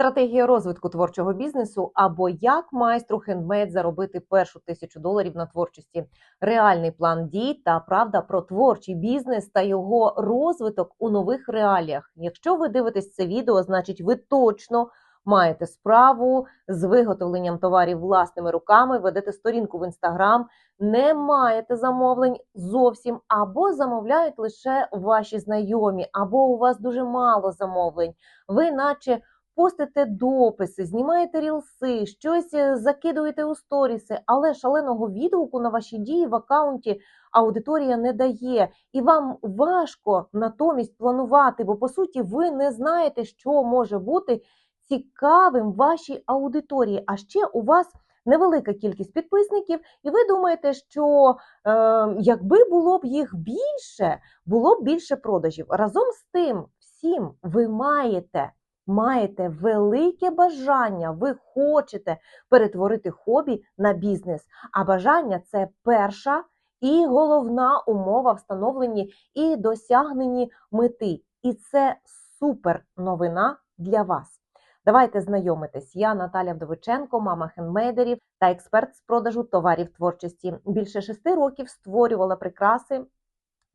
Стратегія розвитку творчого бізнесу або як майстру хендмейд заробити першу тисячу доларів на творчості, реальний план дій та правда про творчий бізнес та його розвиток у нових реаліях. Якщо ви дивитесь це відео, значить ви точно маєте справу з виготовленням товарів власними руками, ведете сторінку в інстаграм, не маєте замовлень зовсім, або замовляють лише ваші знайомі, або у вас дуже мало замовлень. Ви, наче постите дописи, знімаєте рілси, щось е, закидуєте у сторіси, але шаленого відгуку на ваші дії в акаунті аудиторія не дає, і вам важко натомість планувати, бо по суті ви не знаєте, що може бути цікавим вашій аудиторії. А ще у вас невелика кількість підписників, і ви думаєте, що е, якби було б їх більше, було б більше продажів. Разом з тим, всім ви маєте маєте велике бажання, ви хочете перетворити хобі на бізнес. А бажання це перша і головна умова встановленні і досягненні мети. І це супер новина для вас. Давайте знайомитись. Я Наталя Вдовиченко, мама хендмейдерів та експерт з продажу товарів творчості. Більше шести років створювала прикраси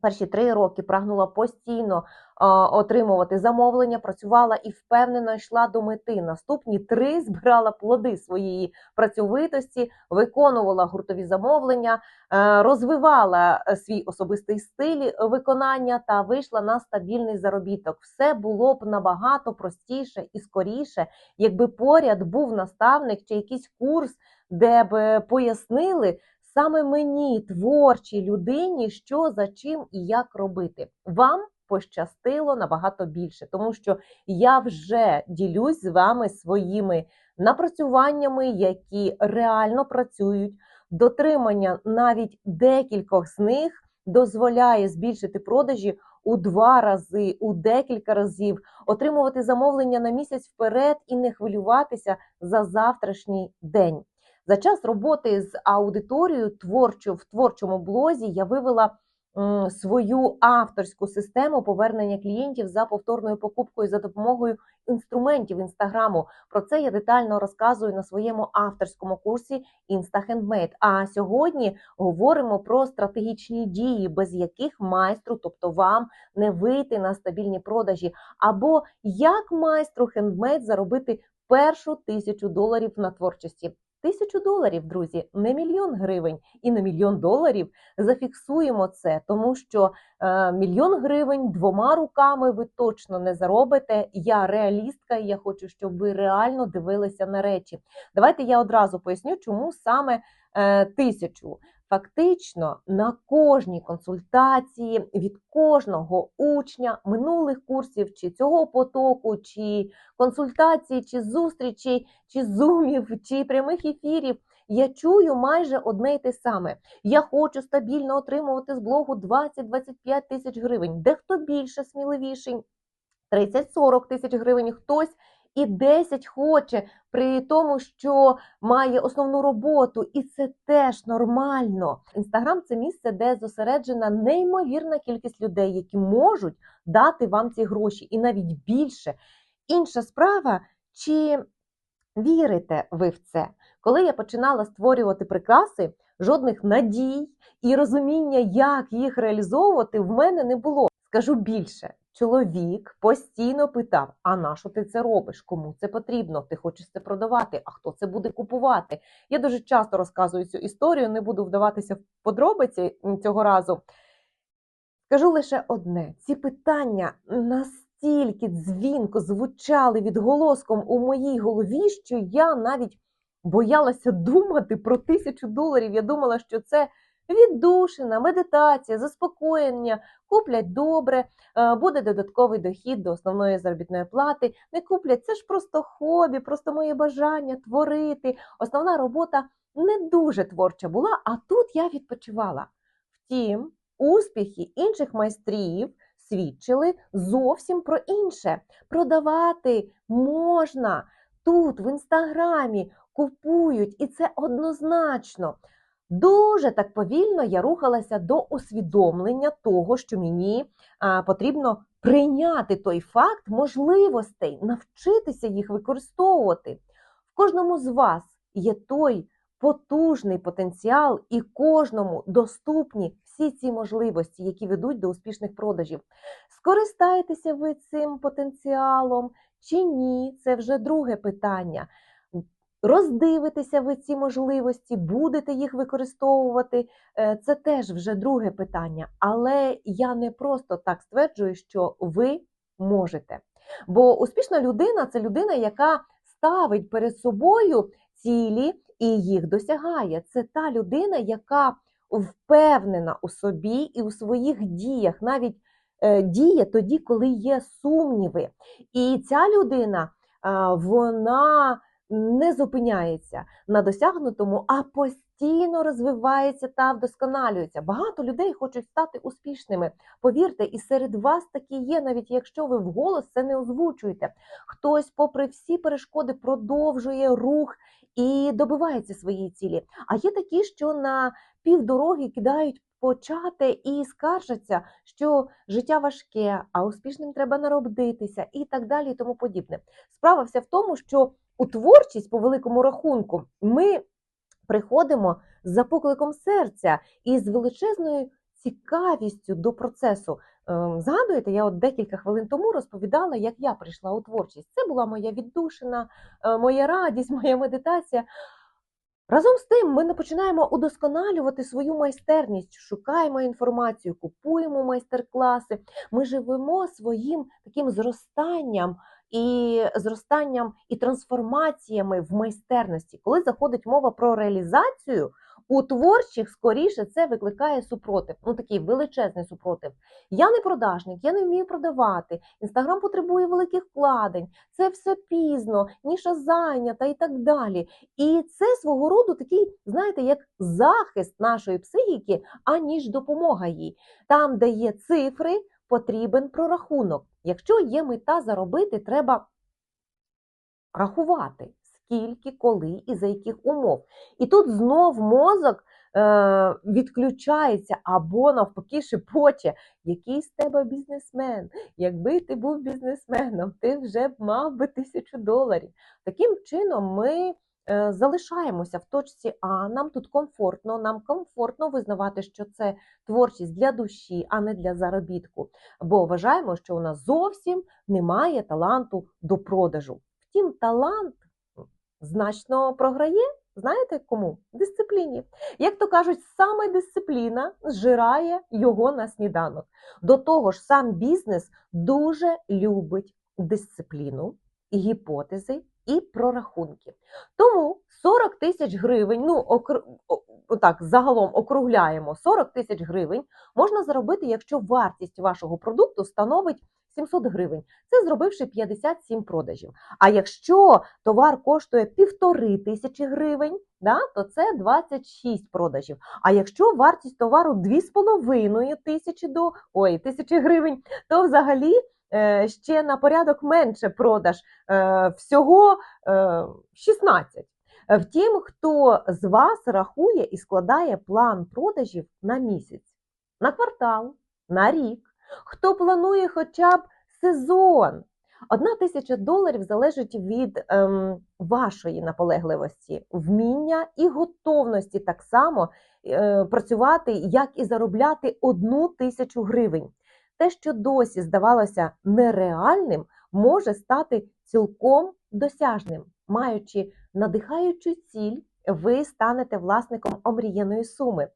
Перші три роки прагнула постійно отримувати замовлення, працювала і впевнено йшла до мети. Наступні три збирала плоди своєї працьовитості, виконувала гуртові замовлення, а, розвивала е, свій особистий стиль виконання та вийшла на стабільний заробіток. Все було б набагато простіше і скоріше, якби поряд був наставник чи якийсь курс, де б пояснили саме мені, творчій людині, що за чим і як робити. Вам пощастило набагато більше, тому що я вже ділюсь з вами своїми напрацюваннями, які реально працюють. Дотримання навіть декількох з них дозволяє збільшити продажі у два рази, у декілька разів, отримувати замовлення на місяць вперед і не хвилюватися за завтрашній день. За час роботи з аудиторією творчо в творчому блозі я вивела свою авторську систему повернення клієнтів за повторною покупкою за допомогою інструментів інстаграму. Про це я детально розказую на своєму авторському курсі InstaHandmade. А сьогодні говоримо про стратегічні дії, без яких майстру, тобто вам, не вийти на стабільні продажі, або як майстру хендмейд заробити першу тисячу доларів на творчості. Тисячу доларів, друзі, не мільйон гривень, і на мільйон доларів зафіксуємо це, тому що е, мільйон гривень двома руками ви точно не заробите. Я реалістка, і я хочу, щоб ви реально дивилися на речі. Давайте я одразу поясню, чому саме е, тисячу. Фактично на кожній консультації від кожного учня минулих курсів, чи цього потоку, чи консультацій, чи зустрічей, чи зумів, чи прямих ефірів. Я чую майже одне й те саме. Я хочу стабільно отримувати з блогу 20-25 тисяч гривень. Дехто більше сміливіший, 30-40 тисяч гривень. Хтось і 10 хоче, при тому, що має основну роботу, і це теж нормально. Інстаграм це місце, де зосереджена неймовірна кількість людей, які можуть дати вам ці гроші, і навіть більше. Інша справа, чи вірите ви в це? Коли я починала створювати прикраси, жодних надій і розуміння, як їх реалізовувати, в мене не було. Скажу більше. Чоловік постійно питав: а на що ти це робиш? Кому це потрібно? Ти хочеш це продавати? А хто це буде купувати? Я дуже часто розказую цю історію, не буду вдаватися в подробиці цього разу. Скажу лише одне: ці питання настільки дзвінко звучали відголоском у моїй голові, що я навіть боялася думати про тисячу доларів. Я думала, що це віддушина, медитація, заспокоєння, куплять добре, е, буде додатковий дохід до основної заробітної плати. Не куплять, це ж просто хобі, просто моє бажання творити. Основна робота не дуже творча була, а тут я відпочивала. Втім, успіхи інших майстрів. Свідчили зовсім про інше. Продавати можна тут, в інстаграмі, купують, і це однозначно. Дуже так повільно я рухалася до усвідомлення того, що мені потрібно прийняти той факт можливостей, навчитися їх використовувати. В кожному з вас є той потужний потенціал, і кожному доступні всі ці можливості, які ведуть до успішних продажів. Скористаєтеся ви цим потенціалом чи ні? Це вже друге питання. Роздивитеся ви ці можливості, будете їх використовувати. е, Це теж вже друге питання. Але я не просто так стверджую, що ви можете. Бо успішна людина це людина, яка ставить перед собою цілі і їх досягає. Це та людина, яка впевнена у собі і у своїх діях, навіть е, діє тоді, коли є сумніви. І ця людина вона не зупиняється на досягнутому, а постійно розвивається та вдосконалюється. Багато людей хочуть стати успішними. Повірте, і серед вас такі є, навіть якщо ви вголос це не озвучуєте. Хтось, попри всі перешкоди, продовжує рух і добивається своєї цілі. А є такі, що на півдороги кидають почати і скаржаться, що життя важке, а успішним треба народитися, і так далі, і тому подібне. Справа вся в тому, що у творчість, по великому рахунку, ми приходимо за покликом серця і з величезною цікавістю до процесу. Ем, Згадуєте, я от декілька хвилин тому розповідала, як я прийшла у творчість. Це була моя віддушина, е, моя радість, моя медитація. Разом з тим, ми не починаємо удосконалювати свою майстерність, шукаємо інформацію, купуємо майстер-класи. Ми живемо своїм таким зростанням і зростанням і трансформаціями в майстерності. Коли заходить мова про реалізацію, у творчих скоріше це викликає супротив. Ну такий величезний супротив. Я не продажник, я не вмію продавати. Інстаграм потребує великих вкладень, це все пізно, ніша зайнята і так далі. І це свого роду такий, знаєте, як захист нашої психіки, аніж допомога їй. Там, де є цифри, потрібен прорахунок. Якщо є мета заробити, треба рахувати, скільки, коли і за яких умов. І тут знов мозок е, відключається або навпаки шепоче, який з тебе бізнесмен. Якби ти був бізнесменом, ти вже б мав би тисячу доларів. Таким чином ми. Е, Залишаємося в точці А, нам тут комфортно, нам комфортно визнавати, що це творчість для душі, а не для заробітку. Бо вважаємо, що у нас зовсім немає таланту до продажу. Втім, талант значно програє. Знаєте кому? Дисципліні. Як то кажуть, саме дисципліна зжирає його на сніданок. До того ж, сам бізнес дуже любить дисципліну, гіпотези і прорахунки. Тому 40 тисяч гривень, ну окр... отак, загалом округляємо 40 тисяч гривень можна заробити, якщо вартість вашого продукту становить 700 гривень. Це зробивши 57 продажів. А якщо товар коштує півтори тисячі гривень, да, то це 26 продажів. А якщо вартість товару 2,5 тисячі до ой, тисячі гривень, то взагалі ще на порядок менше продаж е, всього е, 16. Е, Втім, хто з вас рахує і складає план продажів на місяць, на квартал, на рік, хто планує хоча б сезон. Одна тисяча доларів залежить від ем, вашої наполегливості, вміння і готовності так само е, працювати, як і заробляти одну тисячу гривень. Те, що досі здавалося нереальним, може стати цілком досяжним. Маючи надихаючу ціль, ви станете власником омріяної суми.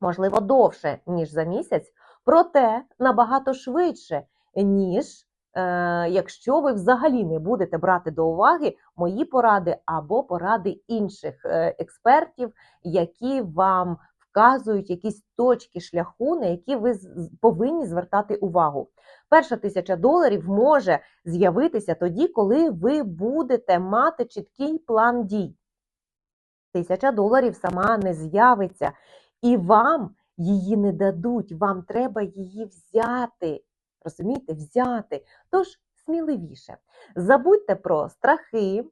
Можливо, довше, ніж за місяць, проте набагато швидше, ніж е, якщо ви взагалі не будете брати до уваги мої поради або поради інших е, експертів, які вам вказують якісь точки шляху, на які ви повинні звертати увагу. Перша тисяча доларів може з'явитися тоді, коли ви будете мати чіткий план дій. Тисяча доларів сама не з'явиться, і вам її не дадуть. Вам треба її взяти. Розумієте, взяти. Тож сміливіше. Забудьте про страхи,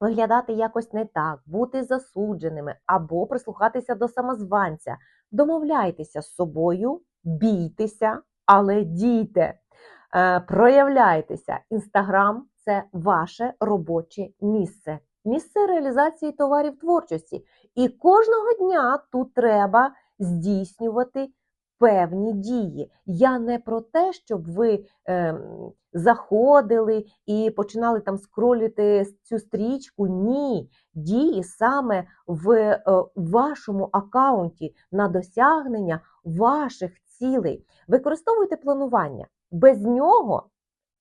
виглядати якось не так, бути засудженими або прислухатися до самозванця. Домовляйтеся з собою, бійтеся, але дійте. Е, проявляйтеся. Інстаграм це ваше робоче місце, місце реалізації товарів творчості. І кожного дня тут треба здійснювати певні дії. Я не про те, щоб ви е, заходили і починали там скролити цю стрічку. Ні, дії саме в е, вашому аккаунті на досягнення ваших цілей. Використовуйте планування. Без нього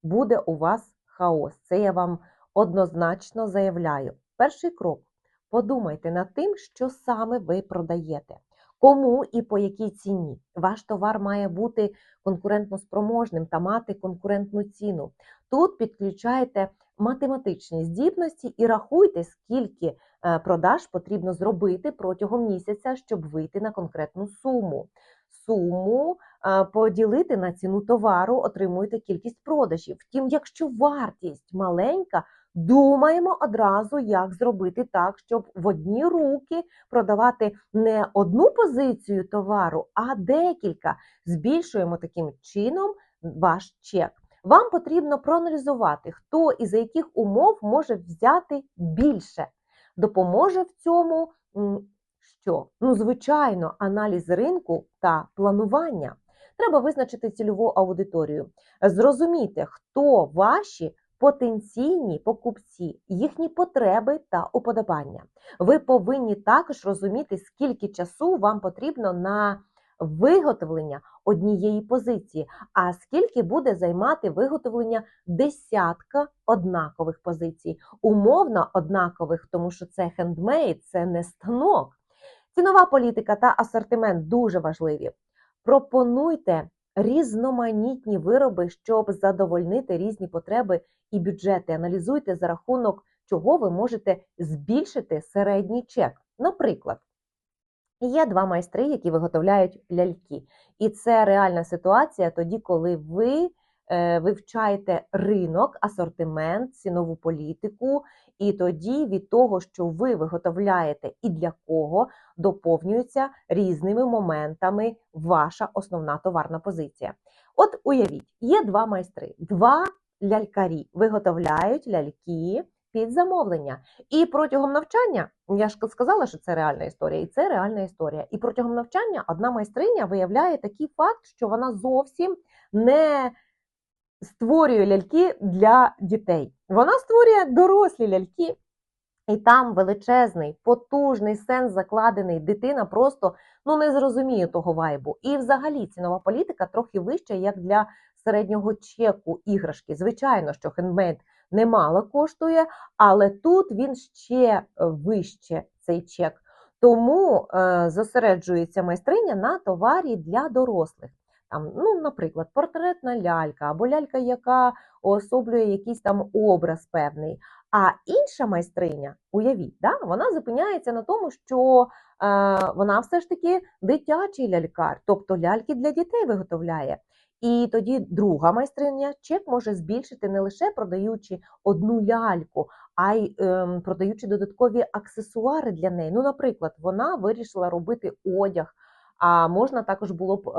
буде у вас хаос. Це я вам однозначно заявляю. Перший крок. Подумайте над тим, що саме ви продаєте. Кому і по якій ціні ваш товар має бути конкурентно спроможним та мати конкурентну ціну. Тут підключайте математичні здібності і рахуйте, скільки е, продаж потрібно зробити протягом місяця, щоб вийти на конкретну суму. Суму е, поділити на ціну товару, отримуєте кількість продажів. Втім, якщо вартість маленька, Думаємо одразу, як зробити так, щоб в одні руки продавати не одну позицію товару, а декілька. Збільшуємо таким чином ваш чек. Вам потрібно проаналізувати, хто і за яких умов може взяти більше. Допоможе в цьому що? Ну, звичайно, аналіз ринку та планування. Треба визначити цільову аудиторію, зрозуміти, хто ваші потенційні покупці, їхні потреби та уподобання. Ви повинні також розуміти, скільки часу вам потрібно на виготовлення однієї позиції, а скільки буде займати виготовлення десятка однакових позицій, умовно однакових, тому що це хендмейд, це не станок. Цінова політика та асортимент дуже важливі. Пропонуйте різноманітні вироби, щоб задовольнити різні потреби і бюджети. Аналізуйте за рахунок чого ви можете збільшити середній чек. Наприклад, є два майстри, які виготовляють ляльки. І це реальна ситуація тоді, коли ви е, вивчаєте ринок, асортимент, цінову політику, і тоді від того, що ви виготовляєте і для кого, доповнюється різними моментами ваша основна товарна позиція. От уявіть, є два майстри, два лялькарі виготовляють ляльки під замовлення. І протягом навчання, я ж сказала, що це реальна історія, і це реальна історія. І протягом навчання одна майстриня виявляє такий факт, що вона зовсім не створює ляльки для дітей. Вона створює дорослі ляльки. І там величезний, потужний сенс закладений, дитина просто ну не зрозуміє того вайбу. І взагалі цінова політика трохи вища, як для середнього чеку іграшки. Звичайно, що хендмейд немало коштує, але тут він ще вище цей чек. Тому е, зосереджується майстриня на товарі для дорослих. Там, ну, Наприклад, портретна лялька або лялька, яка уособлює якийсь там образ певний. А інша майстриня, уявіть, да, вона зупиняється на тому, що е, вона все ж таки дитячий лялькар, тобто ляльки для дітей виготовляє. І тоді друга майстриня чек може збільшити не лише продаючи одну ляльку, а й ем, продаючи додаткові аксесуари для неї. Ну, наприклад, вона вирішила робити одяг, а можна також було б е,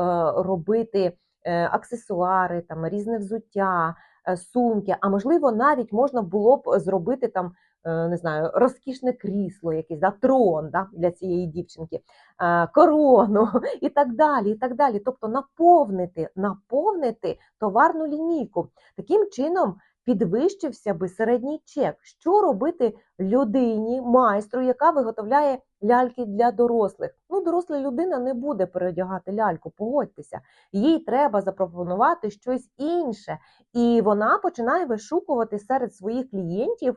робити е, аксесуари, там різне взуття, е, сумки. А можливо, навіть можна було б зробити там не знаю, розкішне крісло, якесь, да, трон да, для цієї дівчинки, е, корону і так далі. і так далі. Тобто наповнити, наповнити товарну лінійку. Таким чином підвищився би середній чек. Що робити людині, майстру, яка виготовляє ляльки для дорослих? Ну, доросла людина не буде переодягати ляльку, погодьтеся. Їй треба запропонувати щось інше. І вона починає вишукувати серед своїх клієнтів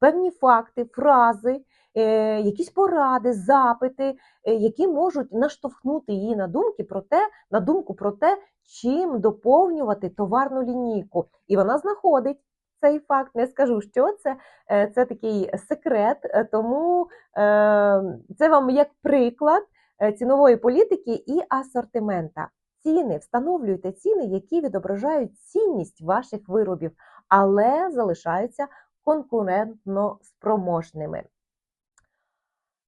певні факти, фрази, е, якісь поради, запити, е, які можуть наштовхнути її на думки про те, на думку про те, чим доповнювати товарну лінійку. І вона знаходить. Цей факт не скажу, що це е, це такий секрет, тому це вам як приклад цінової політики і асортимента. Ціни встановлюйте ціни, які відображають цінність ваших виробів, але залишаються конкурентно спроможними.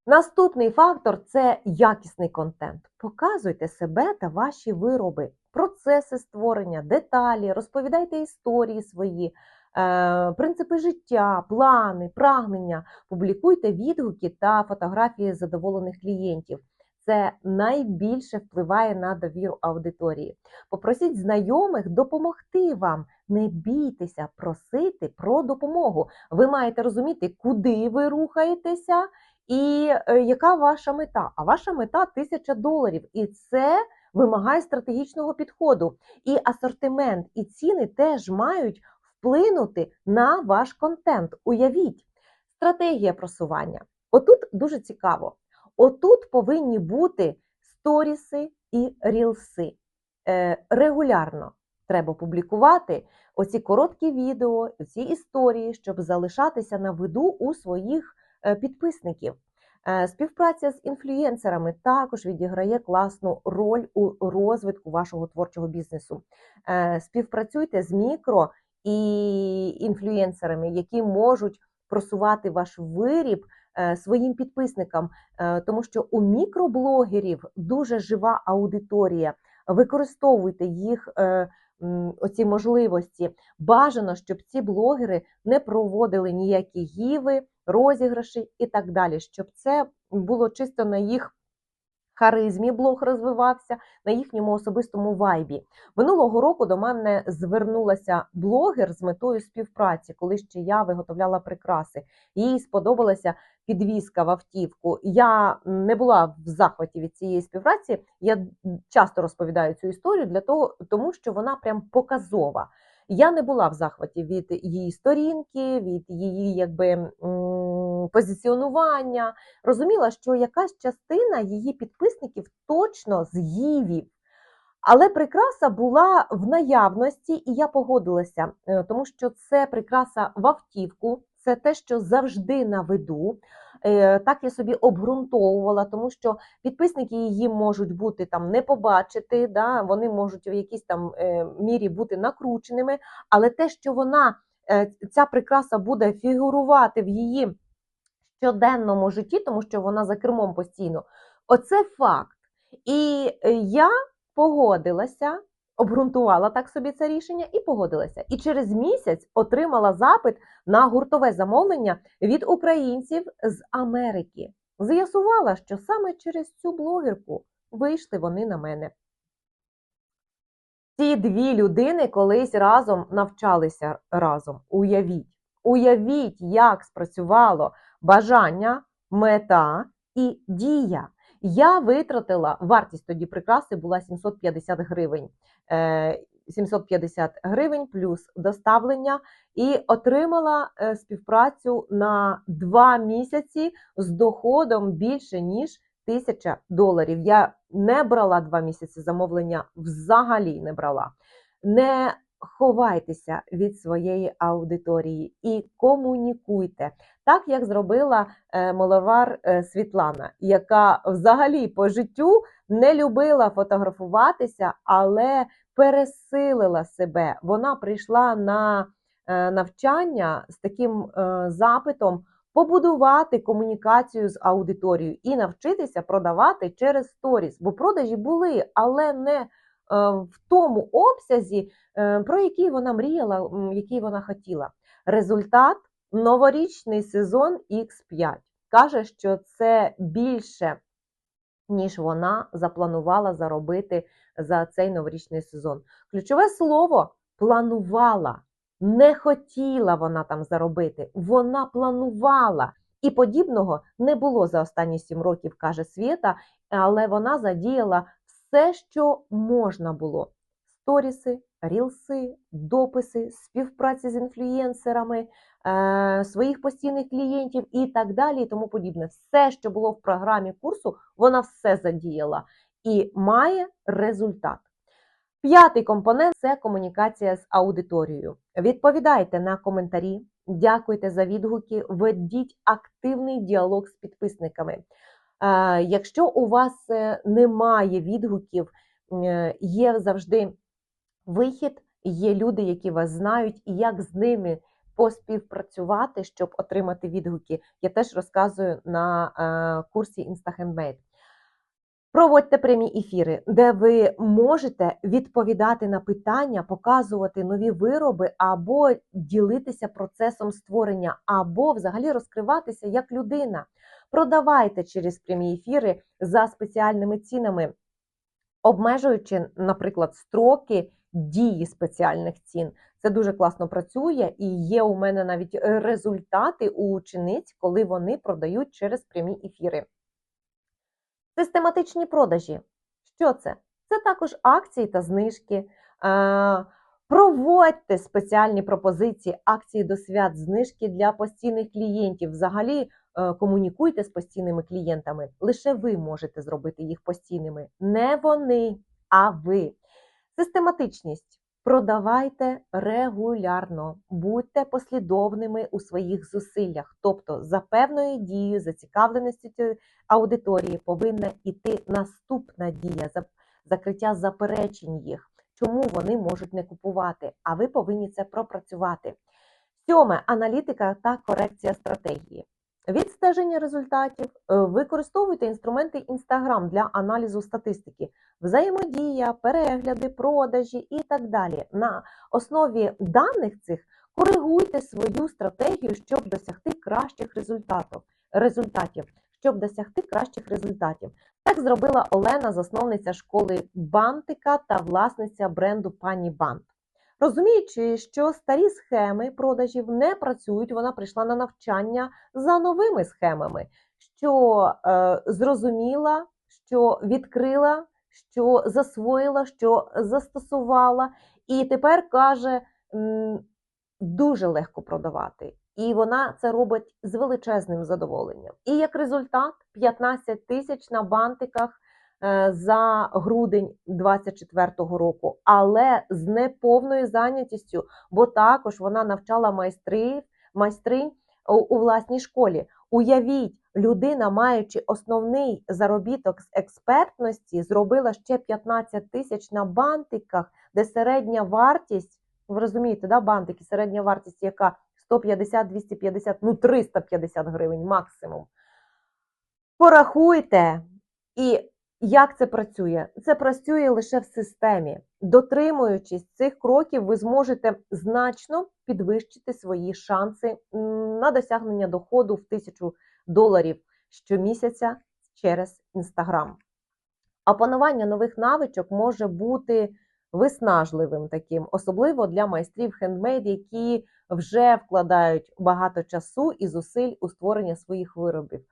Наступний фактор це якісний контент. Показуйте себе та ваші вироби. процеси створення, деталі, розповідайте історії свої, е, принципи життя, плани, прагнення, публікуйте відгуки та фотографії задоволених клієнтів. Це найбільше впливає на довіру аудиторії. Попросіть знайомих допомогти вам. Не бійтеся просити про допомогу. Ви маєте розуміти, куди ви рухаєтеся, і е, яка ваша мета. А ваша мета тисяча доларів. І це вимагає стратегічного підходу. І асортимент, і ціни теж мають вплинути на ваш контент. Уявіть, стратегія просування. Отут дуже цікаво. Отут повинні бути сторіси і рілси. Е, регулярно треба публікувати оці короткі відео, ці історії, щоб залишатися на виду у своїх е, підписників. Е, Співпраця з інфлюєнсерами також відіграє класну роль у розвитку вашого творчого бізнесу. Співпрацюйте з мікро і інфлюєнсерами, які можуть просувати ваш виріб своїм підписникам, Е, тому що у мікроблогерів дуже жива аудиторія. Використовуйте їх е, оці можливості. Бажано, щоб ці блогери не проводили ніякі гіви, розіграші і так далі, щоб це було чисто на їх харизмі блог розвивався, на їхньому особистому вайбі. Минулого року до мене звернулася блогер з метою співпраці, коли ще я виготовляла прикраси. Їй сподобалася підвізка в автівку. Я не була в захваті від цієї співпраці. Я часто розповідаю цю історію для того, тому що вона прям показова. Я не була в захваті від її сторінки, від її якби позиціонування. Розуміла, що якась частина її підписників точно з. Але прикраса була в наявності, і я погодилася, е, тому що це прикраса в автівку, це те, що завжди на виду. Е, Так я собі обґрунтовувала, тому що підписники її можуть бути там не побачити, да, вони можуть в якійсь там е, мірі бути накрученими, але те, що вона е, ця прикраса буде фігурувати в її щоденному житті, тому що вона за кермом постійно, оце факт. І я погодилася, обґрунтувала так собі це рішення і погодилася. І через місяць отримала запит на гуртове замовлення від українців з Америки. З'ясувала, що саме через цю блогерку вийшли вони на мене. Ці дві людини колись разом навчалися разом. Уявіть, уявіть, як спрацювало бажання, мета і дія. Я витратила, вартість тоді прикраси була 750 гривень. Е, 750 гривень плюс доставлення, і отримала е, співпрацю на два місяці з доходом більше ніж тисяча доларів. Я не брала два місяці замовлення, взагалі не брала. Не ховайтеся від своєї аудиторії і комунікуйте, так як зробила е, моловар е, Світлана, яка взагалі по життю не любила фотографуватися, але пересилила себе. Вона прийшла на е, навчання з таким запитом побудувати комунікацію з аудиторією і навчитися продавати через сторіс. Бо продажі були, але не в тому обсязі, про який вона мріяла, який вона хотіла. Результат новорічний сезон X5. Каже, що це більше, ніж вона запланувала заробити за цей новорічний сезон. Ключове слово планувала. Не хотіла вона там заробити, вона планувала. І подібного не було за останні сім років, каже Свєта, але вона задіяла все, що можна було: сторіси, рілси, дописи, співпраці з інфлюєнсерами, е, своїх постійних клієнтів і так далі, і тому подібне. Все, що було в програмі курсу, вона все задіяла і має результат. П'ятий компонент це комунікація з аудиторією. Відповідайте на коментарі, дякуйте за відгуки, ведіть активний діалог з підписниками. Е, Якщо у вас е, немає відгуків, е, є завжди вихід, є люди, які вас знають, і як з ними поспівпрацювати, щоб отримати відгуки. Я теж розказую на е, курсі InstaHandmade. Проводьте прямі ефіри, де ви можете відповідати на питання, показувати нові вироби, або ділитися процесом створення, або взагалі розкриватися як людина. Продавайте через прямі ефіри за спеціальними цінами, обмежуючи, наприклад, строки дії спеціальних цін. Це дуже класно працює, і є у мене навіть е, результати у учениць, коли вони продають через прямі ефіри. Систематичні продажі. Що це? Це також акції та знижки. Проводьте спеціальні пропозиції, акції до свят, знижки для постійних клієнтів. Взагалі е, комунікуйте з постійними клієнтами. Лише ви можете зробити їх постійними. Не вони, а ви. Систематичність. Продавайте регулярно, будьте послідовними у своїх зусиллях. Тобто, за певною дією, зацікавленістю аудиторії повинна йти наступна дія, за- закриття заперечень їх, чому вони можуть не купувати. А ви повинні це пропрацювати. Сьоме аналітика та корекція стратегії. Відстеження результатів. Е, Використовуйте інструменти Instagram для аналізу статистики, взаємодія, перегляди, продажі і так далі. На основі даних цих коригуйте свою стратегію, щоб досягти кращих результатів. результатів. Щоб досягти кращих результатів. Так зробила Олена, засновниця школи Бантика та власниця бренду Пані Бант. Розуміючи, що старі схеми продажів не працюють, вона прийшла на навчання за новими схемами, що е, зрозуміла, що відкрила, що засвоїла, що застосувала, і тепер каже м, дуже легко продавати. І вона це робить з величезним задоволенням. І як результат 15 тисяч на бантиках за грудень 24-го року, але з неповною зайнятістю, бо також вона навчала майстрів, майстринь у власній школі. Уявіть, людина, маючи основний заробіток з експертності, зробила ще 15 тисяч на бантиках, де середня вартість, ви розумієте, да, бантики, середня вартість, яка 150, 250, ну 350 гривень максимум. Порахуйте, і як це працює? Це працює лише в системі. Дотримуючись цих кроків, ви зможете значно підвищити свої шанси на досягнення доходу в тисячу доларів щомісяця через Інстаграм. Опанування нових навичок може бути виснажливим таким, особливо для майстрів хендмейд, які вже вкладають багато часу і зусиль у створення своїх виробів.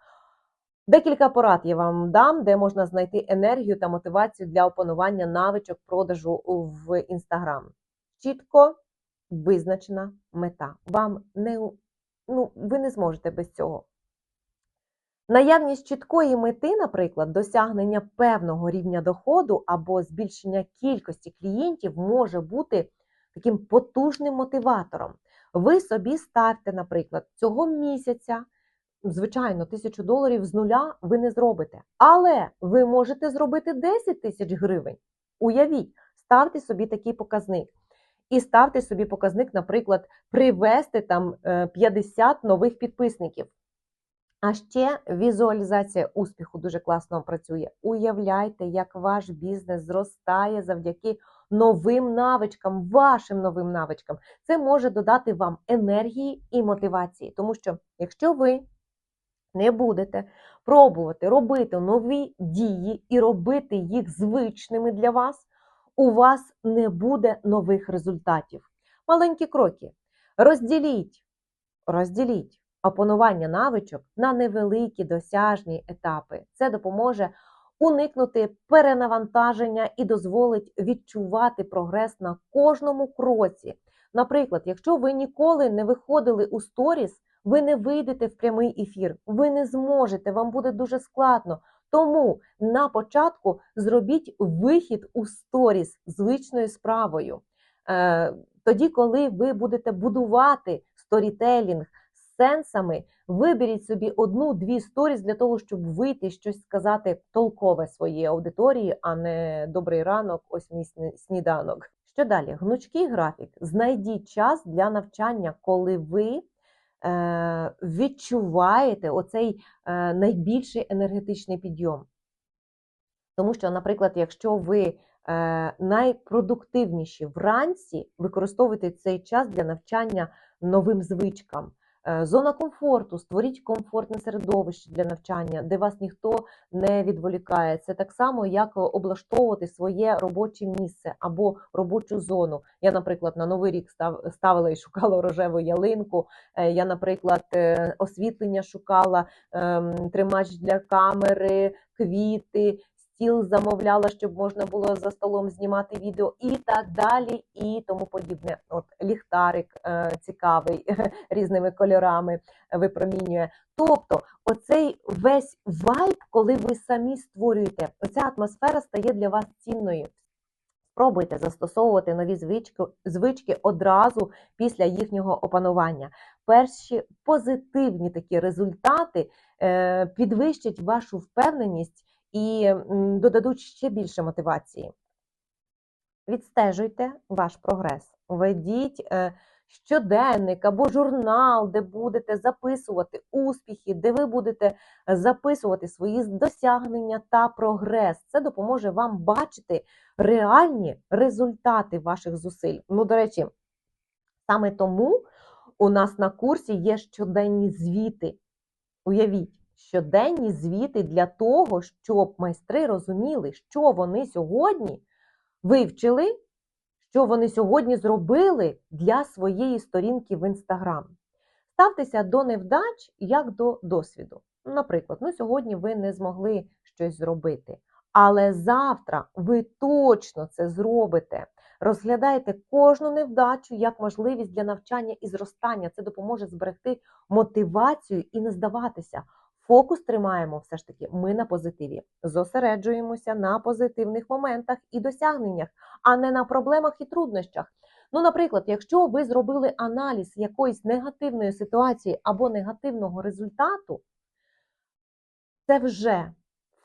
Декілька порад я вам дам, де можна знайти енергію та мотивацію для опанування навичок продажу в Інстаграм. Чітко визначена мета. Вам не ну, ви не зможете без цього. Наявність чіткої мети, наприклад, досягнення певного рівня доходу або збільшення кількості клієнтів може бути таким потужним мотиватором. Ви собі ставте, наприклад, цього місяця, звичайно, тисячу доларів з нуля ви не зробите, але ви можете зробити 10 тисяч гривень. Уявіть, ставте собі такий показник. І ставте собі показник, наприклад, привести там е, 50 нових підписників. А ще візуалізація успіху дуже класно працює. Уявляйте, як ваш бізнес зростає завдяки новим навичкам, вашим новим навичкам. Це може додати вам енергії і мотивації, тому що якщо ви не будете пробувати робити нові дії і робити їх звичними для вас, у вас не буде нових результатів. Маленькі кроки. Розділіть, розділіть опанування навичок на невеликі досяжні етапи. Це допоможе уникнути перенавантаження і дозволить відчувати прогрес на кожному кроці. Наприклад, якщо ви ніколи не виходили у сторіс, ви не вийдете в прямий ефір, ви не зможете, вам буде дуже складно. Тому на початку зробіть вихід у сторіс звичною справою. Е, тоді, коли ви будете будувати сторітелінг з сенсами, виберіть собі одну-дві сторіс для того, щоб вийти щось сказати толкове своїй аудиторії, а не добрий ранок, ось мій сніданок. Що далі? Гнучкий графік. Знайдіть час для навчання, коли ви відчуваєте оцей е, найбільший енергетичний підйом. Тому що, наприклад, якщо ви е, найпродуктивніші вранці, використовуйте цей час для навчання новим звичкам. Е, Зона комфорту, створіть комфортне середовище для навчання, де вас ніхто не відволікає. Це так само, як облаштовувати своє робоче місце або робочу зону. Я, наприклад, на новий рік став, ставила і шукала рожеву ялинку. Е, Я, наприклад, е, освітлення шукала, ем, тримач для камери, квіти. Стіл замовляла, щоб можна було за столом знімати відео, і так далі, і тому подібне. От ліхтарик е, цікавий різними кольорами випромінює. Тобто, оцей весь вайб, коли ви самі створюєте, оця атмосфера стає для вас цінною. Спробуйте застосовувати нові звички, звички одразу після їхнього опанування. Перші позитивні такі результати е, підвищать вашу впевненість і додадуть ще більше мотивації. Відстежуйте ваш прогрес. Ведіть е, щоденник або журнал, де будете записувати успіхи, де ви будете записувати свої досягнення та прогрес. Це допоможе вам бачити реальні результати ваших зусиль. Ну, до речі, саме тому у нас на курсі є щоденні звіти. Уявіть, щоденні звіти для того, щоб майстри розуміли, що вони сьогодні вивчили, що вони сьогодні зробили для своєї сторінки в Інстаграм. Ставтеся до невдач як до досвіду. Наприклад, ну сьогодні ви не змогли щось зробити, але завтра ви точно це зробите. Розглядайте кожну невдачу як можливість для навчання і зростання. Це допоможе зберегти мотивацію і не здаватися. Фокус тримаємо все ж таки ми на позитиві. Зосереджуємося на позитивних моментах і досягненнях, а не на проблемах і труднощах. Ну, наприклад, якщо ви зробили аналіз якоїсь негативної ситуації або негативного результату, це вже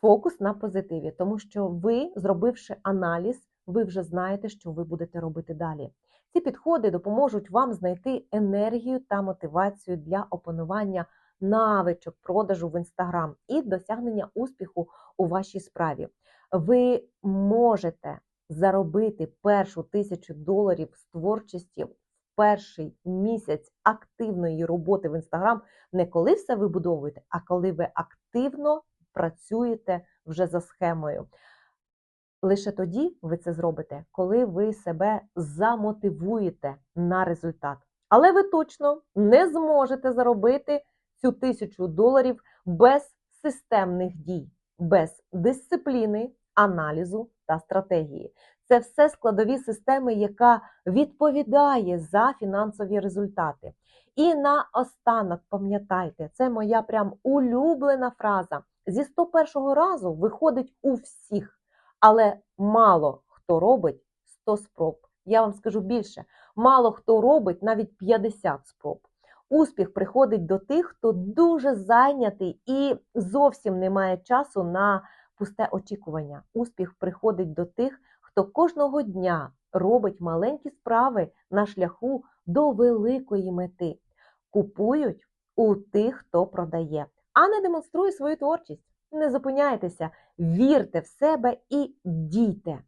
фокус на позитиві, тому що ви, зробивши аналіз, ви вже знаєте, що ви будете робити далі. Ці підходи допоможуть вам знайти енергію та мотивацію для опанування навичок продажу в Інстаграм і досягнення успіху у вашій справі. Ви можете заробити першу тисячу доларів з творчості в перший місяць активної роботи в Інстаграм, не коли все вибудовуєте, а коли ви активно працюєте вже за схемою. Лише тоді ви це зробите, коли ви себе замотивуєте на результат. Але ви точно не зможете заробити цю тисячу доларів без системних дій, без дисципліни, аналізу та стратегії. Це все складові системи, яка відповідає за фінансові результати. І наостанок, пам'ятайте, це моя прям улюблена фраза. Зі 101 разу виходить у всіх, але мало хто робить 100 спроб. Я вам скажу більше, мало хто робить навіть 50 спроб. Успіх приходить до тих, хто дуже зайнятий і зовсім не має часу на пусте очікування. Успіх приходить до тих, хто кожного дня робить маленькі справи на шляху до великої мети. Купують у тих, хто продає, а не демонструє свою творчість. Не зупиняйтеся, вірте в себе і дійте.